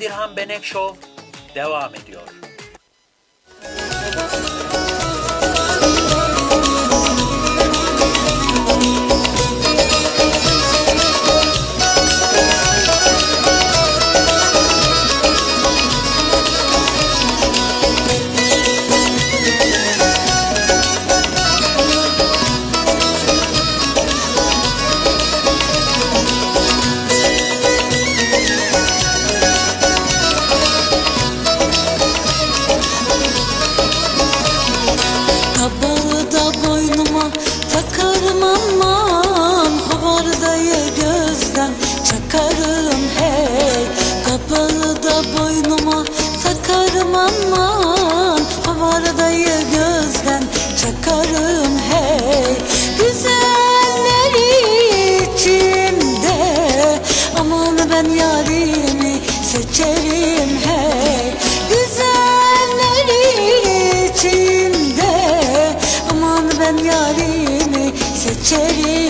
Bedirhan Benek Show devam ediyor. Boynuma takarım aman. Havardayı gözden çakarım hey. Güzeller içimde Aman ben yarimi seçerim hey. Güzeller içimde Aman ben yarimi seçerim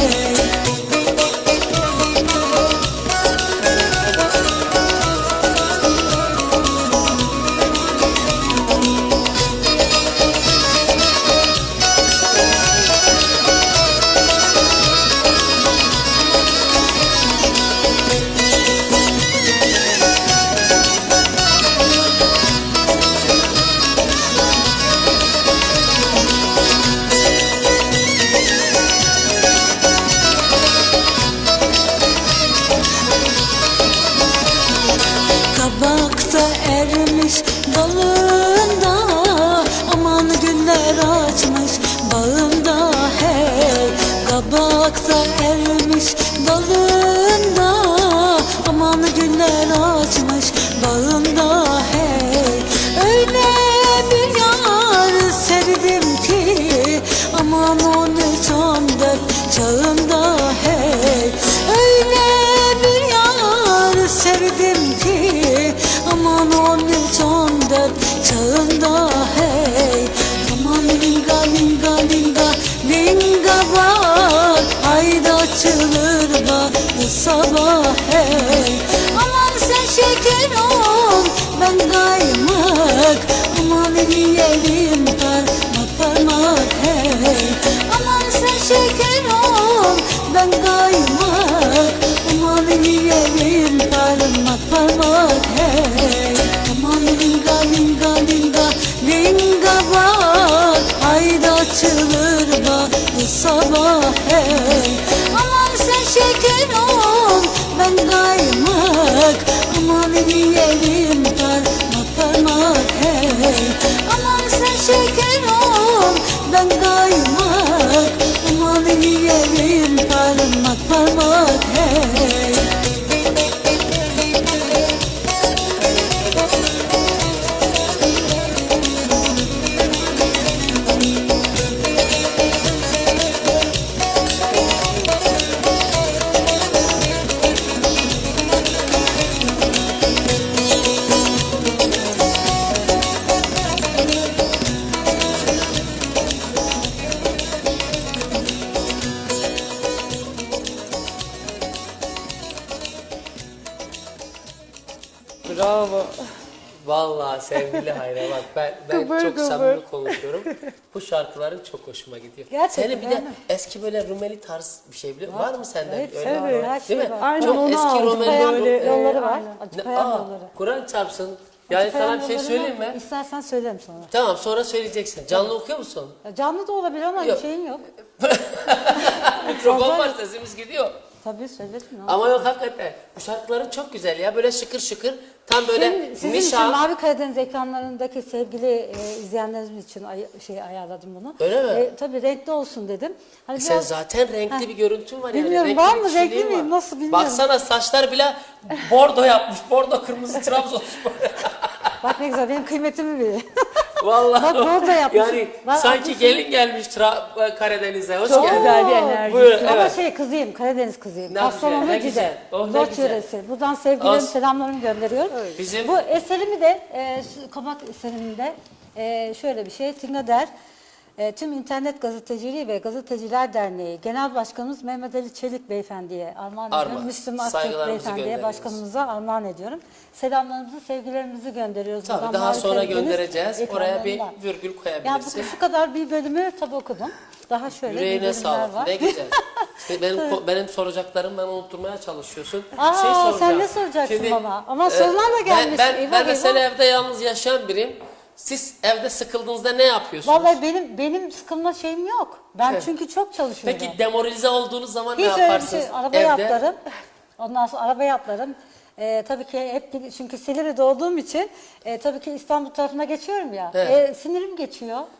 sabah hey Aman sen şeker ol ben kaymak. Aman yerim Aman Bravo. Vallahi sevgili Hayra bak ben ben Kıvır çok kıvır. samimi konuşuyorum. Bu şarkıların çok hoşuma gidiyor. Gerçekten Senin bir de mi? eski böyle Rumeli tarz bir şey biliyor Var mı sende? Evet, öyle? evet, her şey Değil mi? var. Aynen çok onu eski aldım. Rumeli Kayan böyle. yolları var. Ne- Acı kayan Aa, yolları. Kur'an çarpsın. Yani Kayan sana bir şey söyleyeyim mi? İstersen söylerim sana. Tamam sonra söyleyeceksin. Canlı okuyor musun? Ya Canlı da olabilir ama Yok. şeyin yok. Mikrofon var sesimiz gidiyor. Tabii söyledim. ya. Ama yok hakikaten. Bu şarkıların çok güzel ya. Böyle şıkır şıkır. Tam böyle Sizin, sizin için nişan. Mavi Karadeniz ekranlarındaki sevgili e, izleyenlerimiz için ay, şey ayarladım bunu. Öyle mi? E, tabii renkli olsun dedim. Hani Sen biraz- zaten renkli Heh. bir görüntün var yani. Bilmiyorum, Renkli var bir mı? kişiliğin Renkli miyim? var. Nasıl bilmiyorum. Baksana saçlar bile bordo yapmış. Bordo kırmızı Trabzonspor. Bak ne güzel benim kıymetimi bil. Vallahi Bak orada yapmış. Yani Bak, sanki yapmışsın. gelin gelmiş Tra- Karadeniz'e. Hoş Çok geldin. güzel bir enerji. Buyur, Ama evet. şey kızıyım, Karadeniz kızıyım. Ne güzel, Kastamonu ne güzel. Oh, ne güzel. yöresi. Buradan sevgilerimi, As- selamlarımı gönderiyorum. Bizim- Bu eserimi de, e, şu kabak eserimi de e, şöyle bir şey. Tina Der, e, tüm internet gazeteciliği ve gazeteciler derneği genel başkanımız Mehmet Ali Çelik beyefendiye armağan Armağan. ediyorum. Müslüm Saygılarımızı beyefendiye, başkanımıza armağan ediyorum. Selamlarımızı, sevgilerimizi gönderiyoruz. Tabii Buradan daha sonra göndereceğiz. Oraya bir virgül Ya koyabilirsin. bu şu kadar bir bölümü tabi okudum. Daha şöyle bir Yüreğine bölümler sağlık. var. Ne güzel. İşte benim benim soracaklarım ben unutturmaya çalışıyorsun. Aa, Bir şey soracağım. sen ne soracaksın bana? Ama sorular da ben- gelmiş. Ben, Eyvah, ben, mesela evde yalnız yaşayan biriyim. Siz evde sıkıldığınızda ne yapıyorsunuz? Vallahi benim benim sıkılma şeyim yok. Ben Evet. çünkü çok çalışıyorum. Peki demoralize olduğunuz zaman Hiç ne öyle bir yaparsınız? şey. Arabaya evde? atlarım. Ondan sonra arabaya atlarım. Ee, tabii ki hep çünkü Silivri'de olduğum için e, tabii ki İstanbul tarafına geçiyorum ya. Evet. E, sinirim geçiyor.